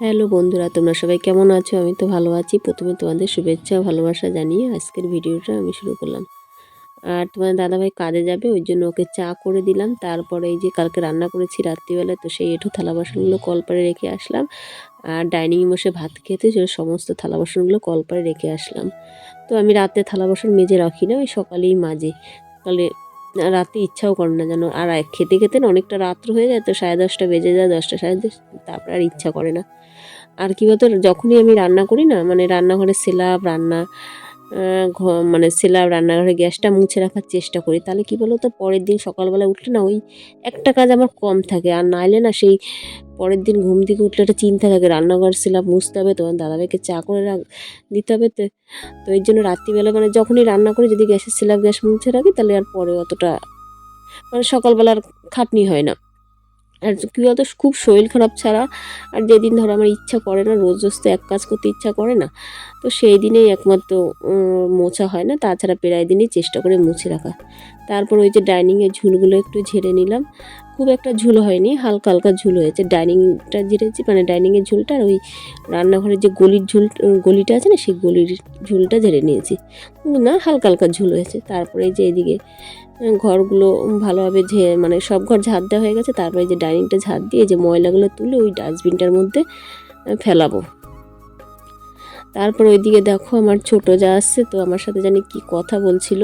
Hello বন্ধুরা, তোমরা সবাই কেমন আছো? আমি তো ভালো আছি। প্রথমে তোমাদের শুভেচ্ছা, ভালোবাসা জানিয়ে আজকের ভিডিওটা আমি শুরু করলাম। আর তোমার দাদাভাই কাজে যাবে, ওই জন্য ওকে চা করে দিলাম। তারপরে এই যে কালকে রান্না করেছি রাত্রিবেলায় তো সেই এঁঠো থালা বাসনগুলো কলপারে রেখে আসলাম। আর ডাইনিং বসে ভাত খেতে সে সমস্ত থালা বাসনগুলো কলপারে রেখে আসলাম। তো আমি রাতে থালা বাসন মেজে রাখি না, ওই সকালেই মাঝে সকালে রাতে ইচ্ছাও করে না যেন আর খেতে খেতে না অনেকটা রাত্র হয়ে যায়, তো সাড়ে দশটা বেজে যায়, দশটা সাড়ে দশ, তারপরে আর ইচ্ছা করে না। আর কী বলতো, যখনই আমি রান্না করি না মানে রান্নাঘরে সেলাপ রান্না মানে সেলাপ রান্নাঘরে গ্যাসটা মুছে রাখার চেষ্টা করি। তাহলে কী বলো তো পরের দিন সকালবেলা উঠলে না ওই একটা কাজ আমার কম থাকে। আর নাইলে না সেই পরের দিন ঘুম থেকে উঠলে একটা চিন্তা থাকে, রান্নাঘর সেলাপ মুছতে হবে, তোমার দাদাভাইকে চা করে রাখ, দিতে হবে তো। তো এই জন্য রাত্রিবেলা মানে যখনই রান্না করি, যদি গ্যাসের সেলাপ গ্যাস মুছে রাখি, তাহলে আর পরে অতটা মানে সকালবেলা আর খাটনি হয় না। আর কী বলতো খুব শরীর খারাপ ছাড়া আর যেদিন ধরো আমার ইচ্ছা করে না, রোজ রোজ তো এক কাজ করতে ইচ্ছা করে না, তো সেই দিনেই একমাত্র মোছা হয় না, তাছাড়া প্রায় দিনই চেষ্টা করে মুছে রাখা। তারপর ওই যে ডাইনিংয়ের ঝুলগুলো একটু ঝেড়ে নিলাম খুব একটা ঝুল হয়নি, হালকা হালকা ঝুল হয়েছে। ডাইনিংটা ঝেড়েছি মানে ডাইনিংয়ের ঝুলটা আর ওই রান্নাঘরের যে গলির ঝুল, গলিটা আছে না, সেই গলির ঝুলটা ঝেড়ে নিয়েছি। না, হালকা হালকা ঝুল হয়েছে। তারপরে যে এদিকে ঘরগুলো ভালোভাবে ঝে মানে সব ঘর ঝাড় দেওয়া হয়ে গেছে। তারপরে যে ডাইনিংটা ঝাড় দিয়ে যে ময়লাগুলো তুলে ওই ডাস্টবিনটার মধ্যে ফেলাবো। তারপর ওইদিকে দেখো আমার ছোট যা আসছে, তো আমার সাথে জানি কি কথা বলছিল।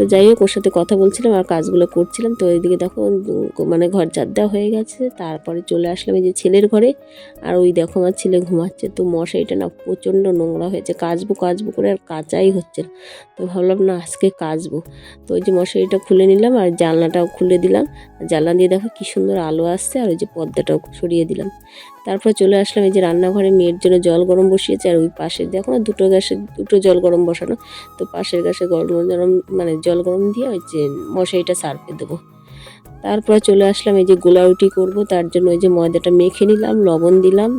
তো যাই হোক, ওর সাথে কথা বলছিলাম, আর কাজগুলো করছিলাম। তো ওইদিকে দেখো মানে ঘর দেওয়া হয়ে গেছে। তারপরে চলে আসলাম এই যে ছেলের ঘরে। আর ওই দেখো, আমার ছেলে ঘুমাচ্ছে। তো মশারিটা না প্রচণ্ড নোংরা হয়েছে। কাচবো কাচবো করে আর কাচাই হচ্ছে না। তো ভাবলাম, না, আজকে কাচবো। তো ওই যে মশারিটা খুলে নিলাম, আর জানলাটাও খুলে দিলাম। জানলা দিয়ে দেখো কি সুন্দর আলো আসছে, আর ওই যে পর্দাটাও সরিয়ে দিলাম। তারপর চলে আসলাম এই যে রান্নাঘরে, মেয়ের জন্য জল গরম বসিয়েছে আর ওই পাশের দেখো না, দুটো গ্যাসে, দুটো জল গরম বসানো। তো পাশের গ্যাসে গরম গরম মানে জল গরম দিয়ে ওই যে মশারিটা সার্ফে দেবো। তারপর চলে আসলাম এই যে গোলা রুটি করব, তার জন্য ওই যে ময়দাটা মেখে নিলাম, লবণ দিলাম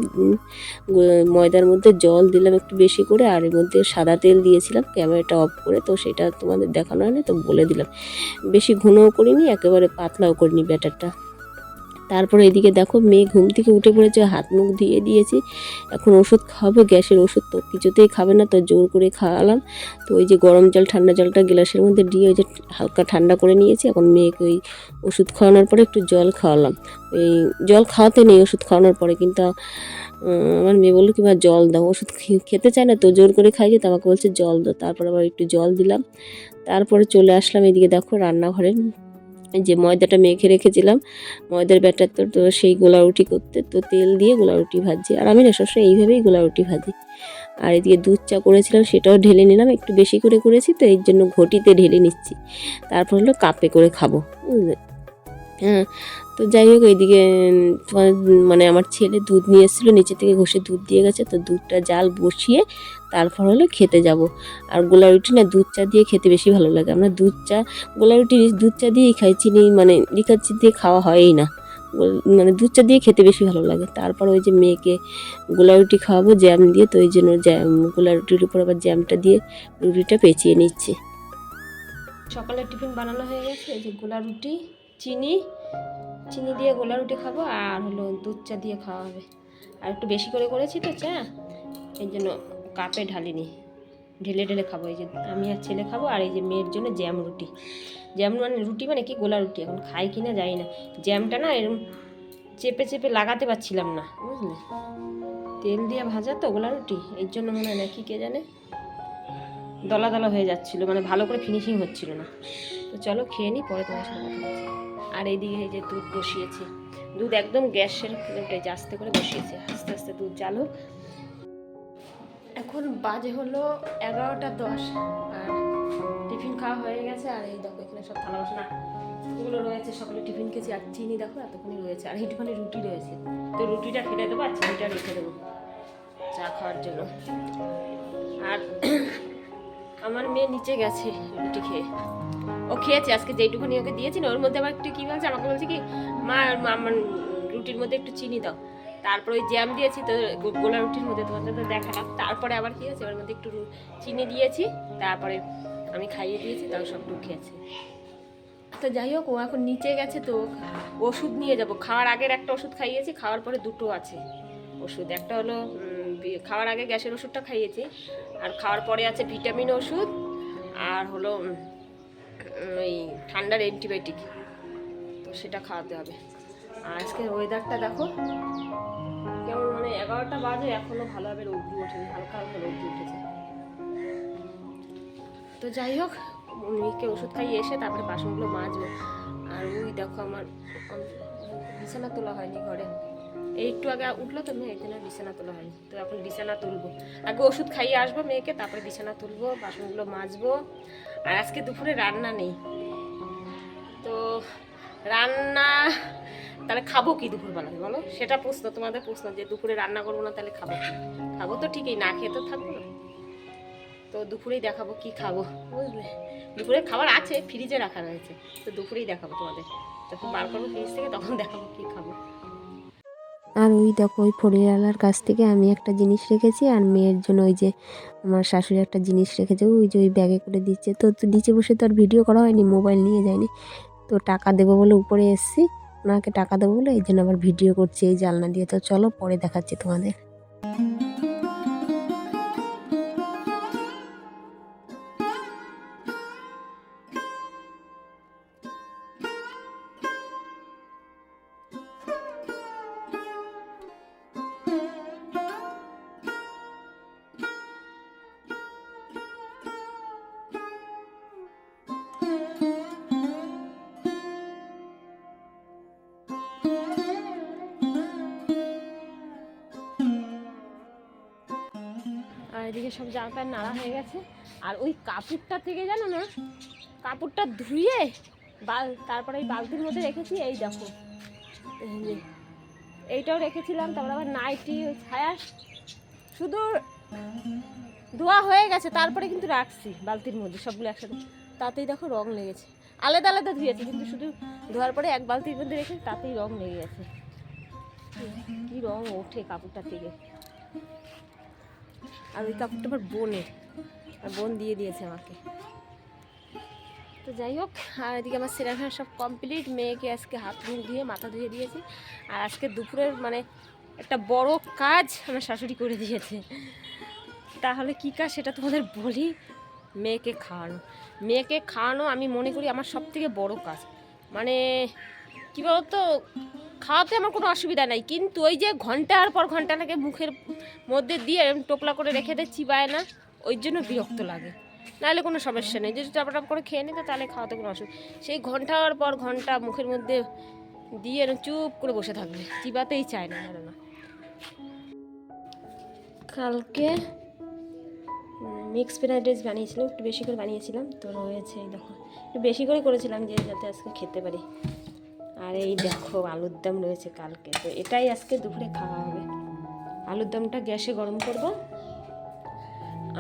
ময়দার মধ্যে জল দিলাম একটু বেশি করে, আর এর মধ্যে সাদা তেল দিয়েছিলাম, ক্যামেরাটা অফ করে, তো সেটা তোমাদের দেখানো হয়নি, তো বলে দিলাম। বেশি ঘনও করিনি, একেবারে পাতলাও করিনি ব্যাটারটা। তারপরে এদিকে দেখো মেয়ে ঘুম থেকে উঠে পড়েছে, হাত মুখ ধুয়ে দিয়েছি। এখন ওষুধ খাওয়াবো গ্যাসের ওষুধ তো কিছুতেই খাবে না, তো জোর করে খাওয়ালাম। তো ওই যে গরম জল, ঠান্ডা জলটা গ্লাসের মধ্যে দিয়ে ওই যে হালকা ঠান্ডা করে নিয়েছি। এখন মেয়েকে ওই ওষুধ খাওয়ানোর পরে একটু জল খাওয়ালাম। ওই জল খাওয়াতে নেই, ওষুধ খাওয়ানোর পরে কিন্তু আমার মেয়ে বলল কিংবা জল দাও, ওষুধ খেতে চায় না, তো জোর করে খাইয়ে তো আমাকে বলছে জল দাও। তারপর আবার একটু জল দিলাম। তারপরে চলে আসলাম এদিকে দেখো রান্নাঘরে। এই যে ময়দাটা মেখে রেখেছিলাম, ময়দার ব্যাটার তো তো সেই গোলা রুটি করতে, তো তেল দিয়ে গোলা রুটি ভাজি। আর আমি না সবসময় এইভাবেই গোলা রুটি ভাজি। আর এদিকে দুধ চা করেছিলাম, সেটাও ঢেলে নিলাম, একটু বেশি করে করেছি, তো এর জন্য ঘটিতে ঢেলে নিচ্ছি। তারপর হলো কাপে করে খাব হ্যাঁ তো যাই হোক, এইদিকে মানে আমার ছেলে দুধ নিয়ে এসেছিল, নিচে থেকে ঘষে দুধ দিয়ে গেছে, তো দুধটা জাল বসিয়ে তারপর হলো খেতে যাব। আর গোলা রুটি না দুধ চা দিয়ে খেতে বেশি ভালো লাগে। আমরা দুধ চা, গোলা রুটি দুধ চা দিয়েই খাই, চিনি মানে লিকার চি দিয়ে খাওয়া হয়ই না। মানে দুধ চা দিয়ে খেতে বেশি ভালো লাগে। তারপর ওই যে মেয়েকে গোলা রুটি খাওয়াবো, জ্যাম দিয়ে, তো ওই জন্য জ্যাম, গোলা রুটির উপর আবার জ্যামটা দিয়ে রুটিটা পেঁচিয়ে নিচ্ছি। সকালের টিফিন বানানো হয়ে গেছে। এই যে গোলা রুটি, চিনি চিনি দিয়ে গোলা রুটি খাব আর হলো দুধ চা দিয়ে খাওয়া হবে। আর একটু বেশি করে করেছি তো চা, এই জন্য কাপে ঢালিনি। ঢেলে ঢেলে খাব, এই যে আমি আর ছেলে খাব আর এই যে মেয়ের জন্য জ্যাম রুটি। জ্যাম মানে রুটি মানে কি? গোলা রুটি, এখন খাই কি না জানি না। জ্যামটা না এরকম চেপে চেপে লাগাতে পারছিলাম না, বুঝলে? তেল দিয়ে ভাজা তো গোলা রুটি, এর জন্য মনে হয় না কি কে জানে? দলা দলা হয়ে যাচ্ছিল মানে ভালো করে ফিনিশিং হচ্ছিল না। তো চলো খেয়ে নিই পরে তোমার সাথে কথা বলছি। আর এইদিকে এই যে দুধ বসিয়েছি। দুধ একদম গ্যাসের আস্তে করে বসিয়েছি। আস্তে আস্তে দুধ জাল হোক এখন বাজে হলো এগারোটা দশ। আর টিফিন খাওয়া হয়ে গেছে, আর এই দেখো এখানে সব থালা বাসনা এগুলো রয়েছে, সকালে টিফিন খেয়েছি, আর চিনি দেখো এতক্ষণই রয়েছে, আর এইটুখানি রুটি রয়েছে। তো রুটিটা ফেলে দেবো, আর চিনিটা রেখে দেবো চা খাওয়ার জন্য। আর আমার মেয়ে নিচে গেছে রুটি খেয়ে। ও খেয়েছে, আজকে যেইটুখানি ওকে দিয়েছি না, ওর মধ্যে আবার একটু কী বলছে, আমাকে বলছে কি, মা আমার রুটির মধ্যে একটু চিনি দাও। তারপর ওই জ্যাম দিয়েছি তো গোলা রুটির মধ্যে তোমাদের তো দেখালাম। তারপরে আবার কি হয়েছে? ওর মধ্যে একটু চিনি দিয়েছি, তারপরে আমি খাইয়ে দিয়েছি, তাও সব খেয়েছে তো যাই হোক, ও এখন নিচে গেছে তো ওষুধ নিয়ে যাব। খাওয়ার আগের একটা ওষুধ খাইয়েছি, খাওয়ার পরে দুটো আছে ওষুধ। একটা হলো খাওয়ার আগে গ্যাসের ওষুধটা খাইয়েছি, আর খাওয়ার পরে আছে ভিটামিন ওষুধ, আর হলো ওই ঠান্ডার অ্যান্টিবায়োটিক। তো সেটা খাওয়াতে হবে। আজকের ওয়েদারটা দেখো। কেমন মানে এগারোটা বাজে, এখনও ভালোভাবে রৌদ্র ওঠেনি, হালকা হালকা রৌদ্র উঠেছে। তো যাই হোক মেয়েকে ওষুধ খাইয়ে এসে তারপরে বাসনগুলো মাজবো। আর ওই দেখো আমার বিছানা তোলা হয়নি ঘরে। একটু আগে উঠল তো মেয়ে জন্য বিছানা তোলা হয়নি। তো এখন বিছানা তুলবো। আগে ওষুধ খাইয়ে আসব মেয়েকে, তারপরে বিছানা তুলবো, বাসনগুলো মাজবো। আর আজকে দুপুরে রান্না নেই। তো রান্না তাহলে খাব কি দুপুরবেলায় বলো? সেটা প্রশ্ন, তোমাদের প্রশ্ন যে দুপুরে রান্না করব না তাহলে খাব খাব তো ঠিকই, না খেয়ে তো থাকব না। তো দুপুরেই দেখাবো কি খাব। বুঝলে? দুপুরে খাবার আছে ফ্রিজে রাখা রয়েছে। তো দুপুরেই দেখাবো তোমাদের। যখন বার করব ফ্রিজ থেকে, তখন দেখাবো কি খাব। আর ওই দেখো, ওই ফরিয়ালার কাছ থেকে আমি একটা জিনিস রেখেছি, আর মেয়ের জন্য ওই যে আমার শাশুড়ি একটা জিনিস রেখেছে, ওই যে ওই ব্যাগে করে দিচ্ছে। তো নিচে বসে তো আর ভিডিও করা হয়নি মোবাইল নিয়ে যায়নি। তো টাকা দেবো বলে উপরে এসেছি। ওনাকে টাকা দেবো বলে, এই জন্য আবার ভিডিও করছি, এই জালনা দিয়ে। তো চলো, পরে দেখাচ্ছি তোমাদের। এদিকে সব জামা প্যান্ট নাড়া হয়ে গেছে। আর ওই কাপড়টা থেকে জানো না, কাপড়টা ধুয়ে বাল, তারপরে এই বালতির মধ্যে রেখেছি, এই দেখো। এইটাও রেখেছিলাম, তারপর আবার নাইটি, ওই ছায়া। শুধু ধোয়া হয়ে গেছে, তারপরে কিন্তু রাখছি বালতির মধ্যে সবগুলো একসাথে। তাতেই দেখো রং লেগেছে। আলাদা আলাদা ধুয়েছি, কিন্তু শুধু ধোয়ার পরে এক বালতির মধ্যে রেখে তাতেই রং লেগে গেছে। কি রং ওঠে কাপড়টা থেকে। আর ওই কাপড়টা আমার বোনের। আর বোন দিয়ে দিয়েছে আমাকে। তো যাই হোক, আর এদিকে আমার সিনেমা সব কমপ্লিট মেয়েকে আজকে হাত মুখ ধুয়ে, মাথা ধুয়ে দিয়েছি। আর আজকে দুপুরের মানে একটা বড় কাজ আমার শাশুড়ি করে দিয়েছে। তাহলে কী কাজ সেটা তোমাদের বলি? মেয়েকে খাওয়ানো। মেয়েকে খাওয়ানো আমি মনে করি আমার সব থেকে বড় কাজ। মানে কী বলতো? খাওয়াতে আমার কোনো অসুবিধা নাই। কিন্তু ওই যে ঘণ্টার পর ঘন্টাটাকে মুখের মধ্যে দিয়ে টোপলা করে রেখে দেয়, চিবায় না, ওই জন্য বিরক্ত লাগে। নাহলে কোনো সমস্যা নেই। যদি টাপাটাপ করে খেয়ে নিত, তাহলে খাওয়াতে কোনো অসুবিধা সেই ঘণ্টার পর ঘণ্টা মুখের মধ্যে দিয়ে চুপ করে বসে থাকবে। চিবাতেই চায় না, জানো না। কালকে মিক্স ফ্রাইড রাইস বানিয়েছিলাম, একটু বেশি করে বানিয়েছিলাম। তো রয়েছে দেখো। একটু বেশি করে করেছিলাম যে যাতে আজকে খেতে পারি। আর এই দেখো, আলুর দম রয়েছে কালকে। তো এটাই আজকে দুপুরে খাওয়া হবে। আলুর দমটা গ্যাসে গরম করব।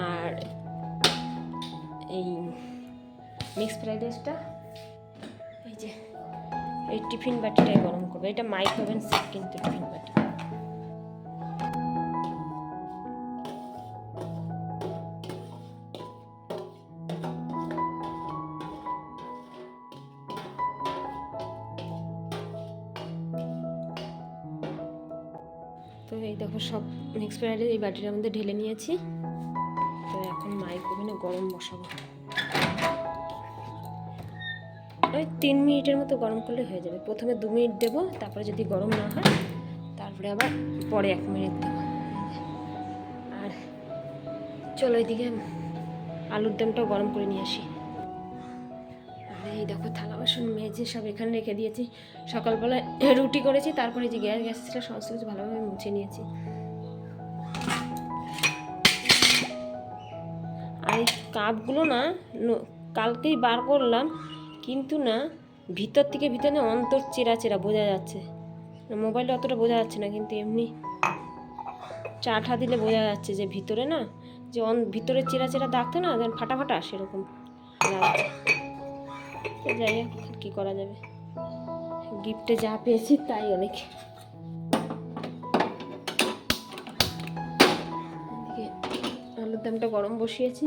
আর এই মিক্স ফ্রাইড রাইসটা, এই যে, এই টিফিন বাটিটাই গরম করব। এটা মাইক্রোভেন সেট কিন্তু টিফিন। মিক্স এই বাটিটার মধ্যে ঢেলে নিয়েছি। তো এখন মাইক্রোওভেনে গরম বসাবো। ওই তিন মিনিটের মতো গরম করলে হয়ে যাবে। প্রথমে দু মিনিট দেবো, তারপরে যদি গরম না হয়, তারপরে আবার পরে এক মিনিট দেবো। আর চলো এদিকে আলুর দমটাও গরম করে নিয়ে আসি। আর, এই দেখো থালা বাসন মেজে সব এখানে রেখে দিয়েছি। সকালবেলা রুটি করেছি, তারপরে যে গ্যাস গ্যাস ছিল, সমস্ত কিছু ভালোভাবে মুছে নিয়েছি। কাপগুলো না কালকেই বার করলাম, কিন্তু না ভিতর থেকে ভিতরে অন্তর চেরা চেরা বোঝা যাচ্ছে। মোবাইলে অতটা বোঝা যাচ্ছে না, কিন্তু এমনি চাটা দিলে বোঝা যাচ্ছে যে ভিতরে না, যে অন, ভিতরে চেরা চেরা দাগতো না, যেন ফাটা ফাটা সেরকম লাগছে। যাই হোক, আর কী করা যাবে। গিফটে যা পেয়েছি তাই অনেক। আলুর দামটা গরম বসিয়েছি।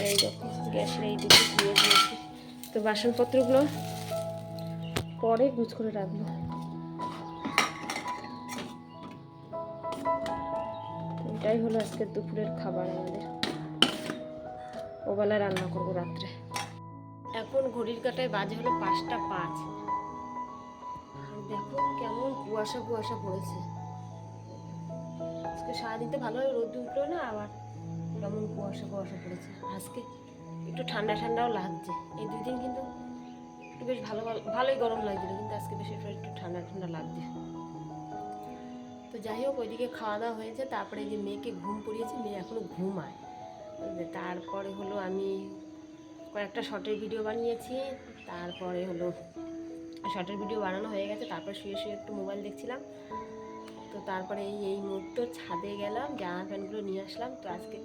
আর এই দেখো গ্যাসের এই দিকে দিয়ে দিয়েছি। তো বাসনপত্রগুলো পরে গুছ করে রাখব। এটাই হলো আজকে দুপুরের খাবার আমাদের। ওবেলা রান্না করব রাত্রে। এখন ঘড়ির কাটায় বাজে হলো পাঁচটা পাঁচ। দেখো কেমন কুয়াশা কুয়াশা পড়েছে। আজকে সারাদিন তো ভালোই রোদ উঠল না, আবার কেমন কুয়াশা কুয়াশা পড়েছে। আজকে একটু ঠান্ডা ঠান্ডাও লাগছে। এই দুই দিন কিন্তু একটু বেশ ভালো ভালো, ভালোই গরম লাগছিল, কিন্তু আজকে বেশি একটু ঠান্ডা ঠান্ডা লাগছে। তো যাই হোক, ওইদিকে খাওয়া দাওয়া হয়েছে, তারপরে যে মেয়েকে ঘুম পড়িয়েছে, মেয়ে এখনও ঘুমায়? তারপরে হলো আমি কয়েকটা শর্টের ভিডিও বানিয়েছি, তারপরে হলো শর্টের ভিডিও বানানো হয়ে গেছে, তারপর শুয়ে শুয়ে একটু মোবাইল দেখছিলাম। তো তারপরে এই এই মুহূর্তে ছাদে গেলাম, জামা প্যান্টগুলো নিয়ে আসলাম। তো আজকে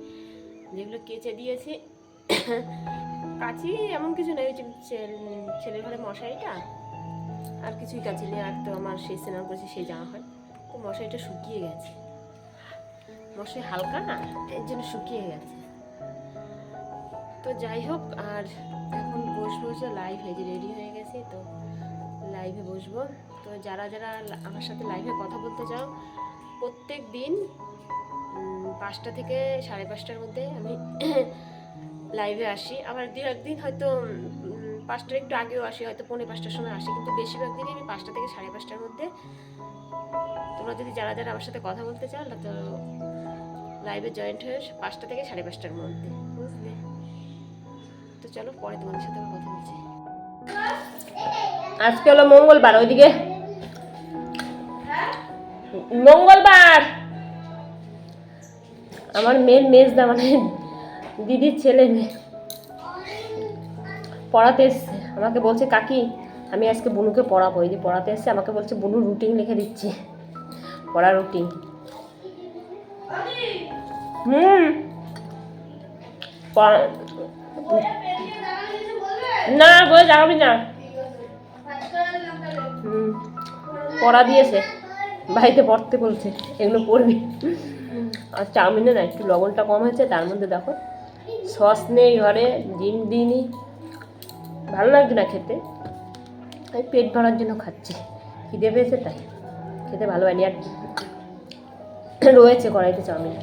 যেগুলো কেচে দিয়েছি, কাচি এমন কিছু নেই যে ছেলের ঘরে মশারিটা, আর কিছুই কাচি নেই। আর তো আমার সেই স্নান করেছি, সেই জামা হয় তো মশারিটা শুকিয়ে গেছে। মশারি হালকা না, এর জন্য শুকিয়ে গেছে। তো যাই হোক, আর এখন বসবো হচ্ছে লাইভ হয়ে রেডি হয়ে গেছি, তো লাইভে বসবো। যারা যারা আমার সাথে লাইভে কথা বলতে চাও, প্রত্যেক দিন পাঁচটা থেকে সাড়ে পাঁচটার মধ্যে আমি লাইভে আসি। আবার দু একদিন হয়তো পাঁচটার একটু আগেও আসি, হয়তো পৌনে পাঁচটার সময় আসি, কিন্তু বেশিরভাগ দিনই আমি পাঁচটা থেকে সাড়ে পাঁচটার মধ্যে। তোমরা যদি যারা যারা আমার সাথে কথা বলতে চাও তো লাইভে জয়েন্ট হয়ে পাঁচটা থেকে সাড়ে পাঁচটার মধ্যে, বুঝলে? তো চলো, পরে তোমাদের সাথে কথা বলছি। আজকে হলো মঙ্গলবার, ওইদিকে মঙ্গলবার! আমার মেয়ের মেজদা মানে দিদির ছেলে মেয়ে। পড়াতে এসছে। আমাকে বলছে, কাকি, আমি আজকে বনুকে পড়াবো। এই যে পড়াতে এসছে, আমাকে বলছে, বনু রুটিন লিখে দিচ্ছে। পড়া রুটিন। হুম। না, বলে যাবি না। হুম। পড়া দিয়েছে। বাড়িতে পড়তে বলছে, এগুলো পড়বি। আর চাউমিনে না একটু লবণটা কম হয়েছে, তার মধ্যে দেখো, সস নেই ঘরে, ডিম দিইনি। ভালো লাগছে না খেতে। আমি পেট ভরার জন্য খাচ্ছি। খিদে পেয়েছে তাই, খেতে ভালো হয়নি আর রয়েছে কড়াইতে চাউমিন।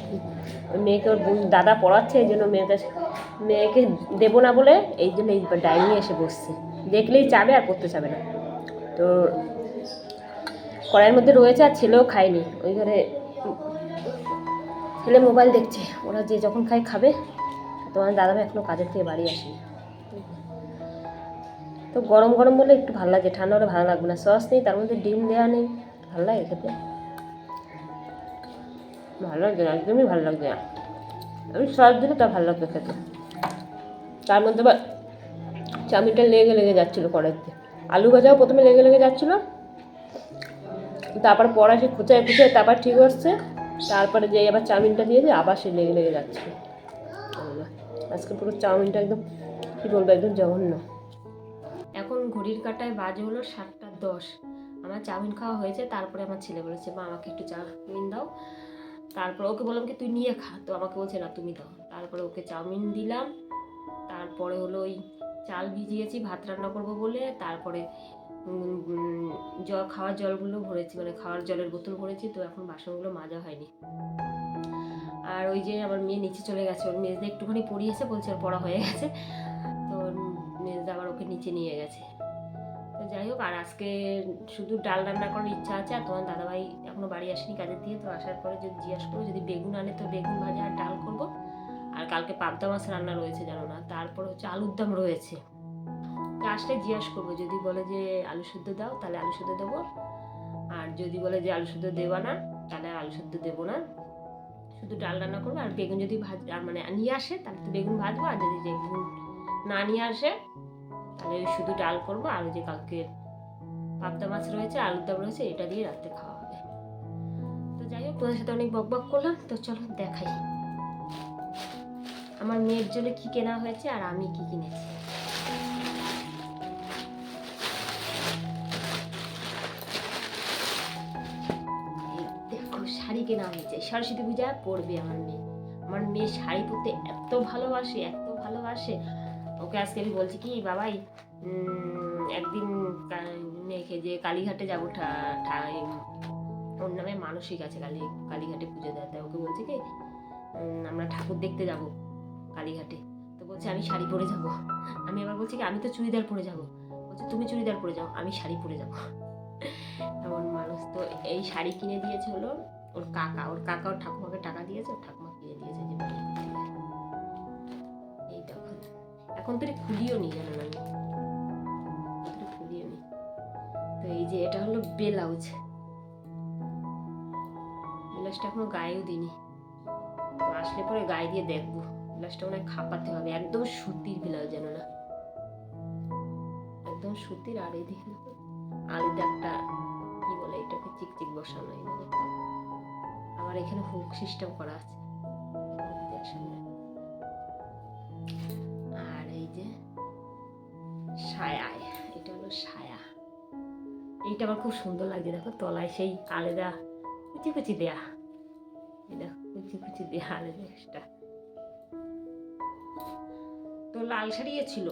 মেয়েকে ওর দাদা পড়াচ্ছে, এই জন্য মেয়েকে মেয়েকে দেবো না বলে, এই জন্য এই ডাইনিংয়ে এসে বসছে। দেখলেই চাবে আর পড়তে চাবে না। তো কড়াইয়ের মধ্যে রয়েছে আর ছেলেও খায়নি। ওই ঘরে ছেলে মোবাইল দেখছে। ওরা যে যখন খায় খাবে। তোমার দাদাভাই এখনও কাজের থেকে বাড়ি আসেনি। তো গরম গরম বলে একটু ভালো লাগে। ঠান্ডা হলে ভালো লাগবে না। সস নেই, তার মধ্যে ডিম দেওয়া নেই। ভালো লাগে খেতে? ভালো লাগছে না, একদমই ভালো লাগছে না। আমি সস দিলে তা ভালো লাগবে খেতে। তার মধ্যে আবার চাউমিনটা লেগে লেগে যাচ্ছিল কড়াইতে। আলু ভাজাও প্রথমে লেগে লেগে যাচ্ছিল। তারপর পড়া সে খুচায় খুঁচায়, তারপর ঠিক হচ্ছে। তারপরে যে আবার চাউমিনটা দিয়েছে আবার সে লেগে লেগে যাচ্ছে। আজকে পুরো চাউমিনটা একদম, কী বলব, একদম জঘন্য। এখন ঘড়ির কাটায় বাজে হলো সাতটা দশ। আমার চাউমিন খাওয়া হয়েছে, তারপরে আমার ছেলে বলেছে, মা, আমাকে একটু চাউমিন দাও। তারপরে ওকে বললাম কি, তুই নিয়ে খা। তো আমাকে বলছে, না, তুমি দাও। তারপরে ওকে চাউমিন দিলাম। তারপরে হলো ওই চাল ভিজিয়েছি, ভাত রান্না করব বলে। তারপরে জল, খাওয়ার জলগুলো ভরেছি মানে খাওয়ার জলের বোতল ভরেছি, তো এখন বাসনগুলো মাজা হয়নি। আর ওই যে আমার মেয়ে নিচে চলে গেছে, ওর মেজদা একটুখানি পড়িয়েছে, বলছে ওর পড়া হয়ে গেছে। তো মেজদা আবার ওকে নিচে নিয়ে গেছে। তো যাই হোক, আর আজকে শুধু ডাল রান্না করার ইচ্ছা আছে, আর তোমার দাদাভাই এখনও বাড়ি আসেনি কাজের দিয়ে, তো আসার পরে যদি জিজ্ঞাসা করব যদি বেগুন আনে, তো বেগুন ভাজা আর ডাল করব। আর কালকে পাবদা মাছ রান্না রয়েছে, জানো না? তারপর হচ্ছে আলুর দম রয়েছে। তো আসলে জিজ্ঞাসা করব, যদি বলে যে আলু সেদ্ধ দাও, তাহলে আলু সেদ্ধ দেবো। আর যদি বলে যে আলু সেদ্ধ দেবা না, তাহলে আলু সেদ্ধ দেবো না। শুধু ডাল রান্না করব, আর বেগুন যদি ভাজ মানে নিয়ে আসে, তাহলে তো বেগুন ভাজবো, আর যদি বেগুন না নিয়ে আসে, তাহলে শুধু ডাল করব, আর যে কালকে পাবদা মাছ রয়েছে, আলুর দম রয়েছে, এটা দিয়ে রাত্রে খাওয়া হবে। তো যাই হোক, তোমাদের সাথে অনেক বক বক করলাম, তো চলো দেখাই। আমার মেয়ের জন্য কি কেনা হয়েছে, আর আমি কি কিনেছি। কেনা হয়েছে সরস্বতী পূজা পরবে আমার মেয়ে। আমার মেয়ে শাড়ি পরতে এত ভালোবাসে এত ভালোবাসে। ওকে আজকে আমি বলছি কি, বাবাই একদিন মেয়েকে যে কালীঘাটে যাব ওর নামে মানসিক আছে, কালী, কালীঘাটে পুজো দেয় তাই ওকে বলছে কি আমরা ঠাকুর দেখতে যাব কালীঘাটে। তো বলছে, আমি শাড়ি পরে যাব। আমি আবার বলছি কি, আমি তো চুড়িদার পরে যাব। বলছে, তুমি চুড়িদার পরে যাও, আমি শাড়ি পরে যাব। এমন মানুষ। তো এই শাড়ি কিনে দিয়েছে হলো ওর কাকা ওর কাকা ওর ঠাকুমাকে টাকা দিয়েছে, ওর ঠাকুমা কিনে দিয়েছে যে এই এখন তো খুলিও নি, জানো না আমি খুলিও নি। তো এই যে এটা হলো ব্লাউজ। ব্লাউজটা এখনও গায়েও দিইনি। তো আসলে পরে গায়ে দিয়ে দেখব। ব্লাউজটা মনে হয় খাপাতে হবে। একদম সুতির ব্লাউজ যেন না? একদম সুতির, আর এই দেখি। আলাদা একটা, কি বলে এটাকে, চিকচিক বসানো এই আবার এখানে হুক সিস্টেম করা আছে। আর এই যে সায়া, এটা হলো সায়া। এইটা আমার খুব সুন্দর লাগছে, দেখো তলায় সেই আলাদা কুচি কুচি দেয়া দেখো কুচি কুচি দেয়া আলাদা একটা। তো লাল শাড়ি ছিল।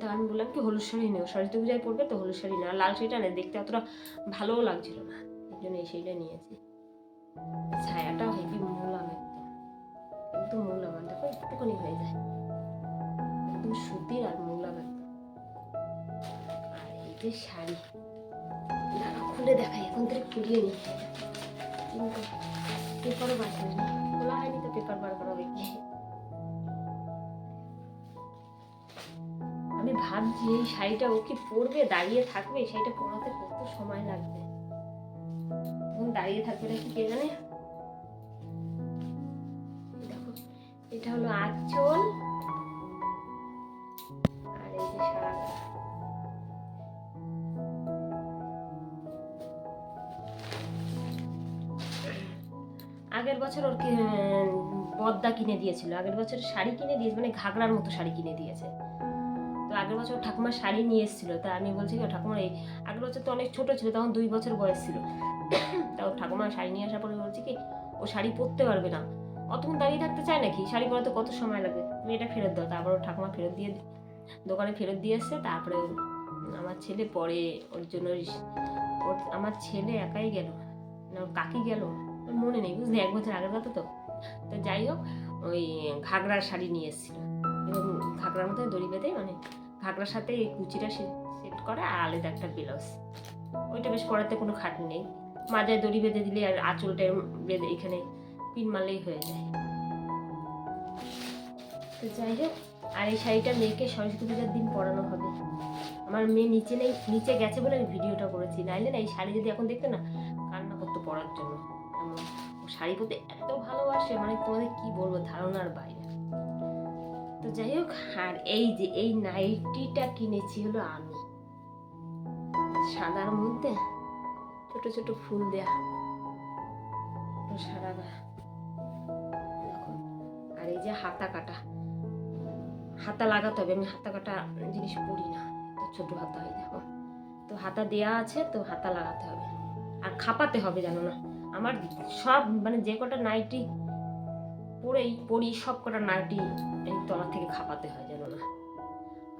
তো আমি বললাম কি, হলুদ শাড়ি নেও। সরস্বতী পূজায় পড়বে তো হলুদ শাড়ি না লাল শাড়িটা না দেখতে অতটা ভালোও লাগছিল না। এই জন্য এই শাড়িটা নিয়েছি। ছায়াটাও হেভি মোলাম একদম একদম মোলাম আর দেখো, একটুখানি হয়ে যায়। একদম সুতির আর একদম আর এই যে শাড়ি দাঁড়া খুলে দেখাই, এখন থেকে খুলিয়ে নি কিন্তু পেপারও বার করে নি খোলা হয়নি তো পেপার বার করা হবে কি আমি ভাবছি, এই শাড়িটা ও কি পরবে, দাঁড়িয়ে থাকবে? শাড়িটা পরাতে কত সময় লাগবে? দাঁড়িয়ে থাকবে নাকি কে জানে? এটা হলো আঁচল আর আগের বছর ওর কি, পদ্মা কিনে দিয়েছিল। আগের বছর শাড়ি কিনে দিয়েছে মানে ঘাগরার মতো শাড়ি কিনে দিয়েছে। তো আগের বছর ঠাকুমার শাড়ি নিয়ে এসেছিল, তা আমি বলছি কি ঠাকুমার এই আগের বছর তো অনেক ছোটো ছিল, তখন দুই বছর বয়স ছিল। তাও ঠাকুমার শাড়ি নিয়ে আসার পরে বলছি কি, ও শাড়ি পরতে পারবে না। অতক্ষণ দাঁড়িয়ে থাকতে চায় নাকি? শাড়ি পরাতে কত সময় লাগবে তুমি এটা ফেরত দাও, তারপর ঠাকুমা ফেরত দিয়ে দোকানে ফেরত দিয়ে এসছে, তারপরে আমার ছেলে পরে ওর জন্য ওর, আমার ছেলে একাই গেল, না কাকি গেল মনে নেই, বুঝলি? এক বছর আগের কথা তো। তো যাই হোক, ওই ঘাগরার শাড়ি নিয়ে এসেছিল। এবং ঘাগরার মধ্যে দড়ি বেঁধে মানে ঘাগরার সাথে এই কুচিটা সেট করা আর আলাদা একটা ব্লাউজ। ওইটা বেশ পরাতে কোনো খাটনি নেই। মাজায় দড়ি বেঁধে দিলে আর আঁচলটা বেঁধে এখানে পিন মারলেই হয়ে যায়। তো যাই হোক, আর এই শাড়িটা মেয়েকে সরস্বতী পূজার দিন পরানো হবে। আমার মেয়ে নিচে নেই, নিচে গেছে বলে আমি ভিডিওটা করেছি। নাইলে না, এই শাড়ি যদি এখন দেখতে না, কান্না করতো পরার জন্য। শাড়ি পরতে এত ভালোবাসে মানে তোমাদের কি বলব, ধারণার বাইরে। তো যাই হোক, আর এই যে এই নাইটিটা কিনেছি হলো আমি। সাদার মধ্যে ছোট ছোট ফুল দেয়া। সারা দেখো, আর এই যে হাতা কাটা। হাতা লাগাতে হবে, আমি হাতা কাটা জিনিস পরি না। তো ছোট হাতা হয়, দেখো। তো হাতা দেয়া আছে, তো হাতা লাগাতে হবে। আর খাপাতে হবে জানো না। আমার সব মানে যে কটা নাইটি পরেই পরি সব কটা নাইটি এই তলা থেকে খাপাতে হয় জানো না।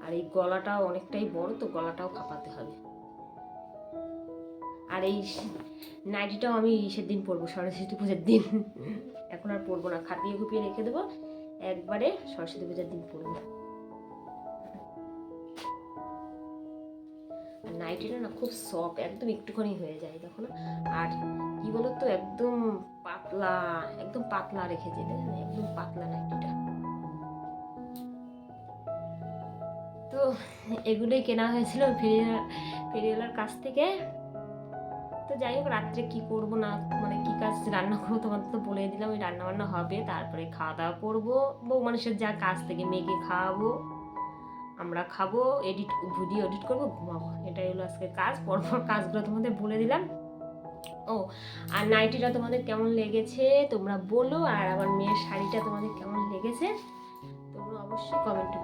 আর এই গলাটাও অনেকটাই বড়, তো গলাটাও খাপাতে হবে। আর এই নাইটিটাও আমি সেদিন পরবো সরস্বতী পূজার দিন। এখন আর পরবো না খাপিয়ে খুপিয়ে রেখে দেবো, একবারে সরস্বতী পূজার দিন পরবো। আর নাইটিটা না খুব সফট একদম একটুখানি হয়ে যায় দেখো না আর কি বলো তো একদম পাতলা, একদম পাতলা রেখেছে দেখেন একদম পাতলা নাইটিটা। তো এগুলোই কেনা হয়েছিল ফেরিওয়ালা, ফেরিওয়ালার কাছ থেকে। তো যাই হোক, রাত্রে কি করব না মানে কি কাজ রান্না করব তোমাদের তো বলে দিলাম, ওই রান্না বান্না হবে, তারপরে খাওয়া দাওয়া করব। বউ মানুষের যা কাজ থেকে মেয়েকে খাওয়াবো, আমরা খাব এডিট ভিডিও এডিট করব, ঘুমাবো, এটাই হলো আজকে কাজ। পরপর কাজগুলো তোমাদের বলে দিলাম। ও, আর নাইটিটা তোমাদের কেমন লেগেছে তোমরা বলো, আর আমার মেয়ের শাড়িটা তোমাদের কেমন লেগেছে তোমরা অবশ্যই কমেন্টে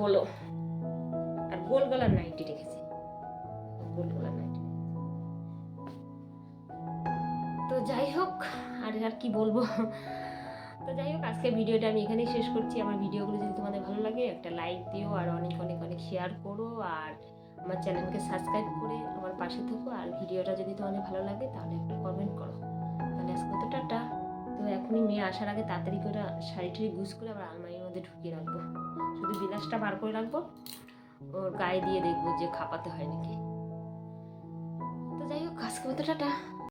বলো। আর গোল গলার নাইটি রেখেছি। গোল গলার নাইটি তো যাই হোক, আর আর কি বলব? তো যাই হোক, আজকে ভিডিওটা আমি এখানেই শেষ করছি। আমার ভিডিওগুলো যদি তোমাদের ভালো লাগে, একটা লাইক দিও, আর অনেক অনেক অনেক শেয়ার করো, আর আমার চ্যানেলকে সাবস্ক্রাইব করে আমার পাশে থেকো। আর ভিডিওটা যদি তোমাদের ভালো লাগে, তাহলে একটু কমেন্ট করো। তাহলে আজকে তো টাটা। তো এখনই মেয়ে আসার আগে তাড়াতাড়ি করে শাড়ি টাড়ি গুছ করে আবার আলমারির মধ্যে ঢুকিয়ে রাখব। শুধু বিলাসটা বার করে রাখব। ওর গায়ে দিয়ে দেখব যে খাপাতে হয় নাকি। তো যাই হোক, আজকে মতো টাটা।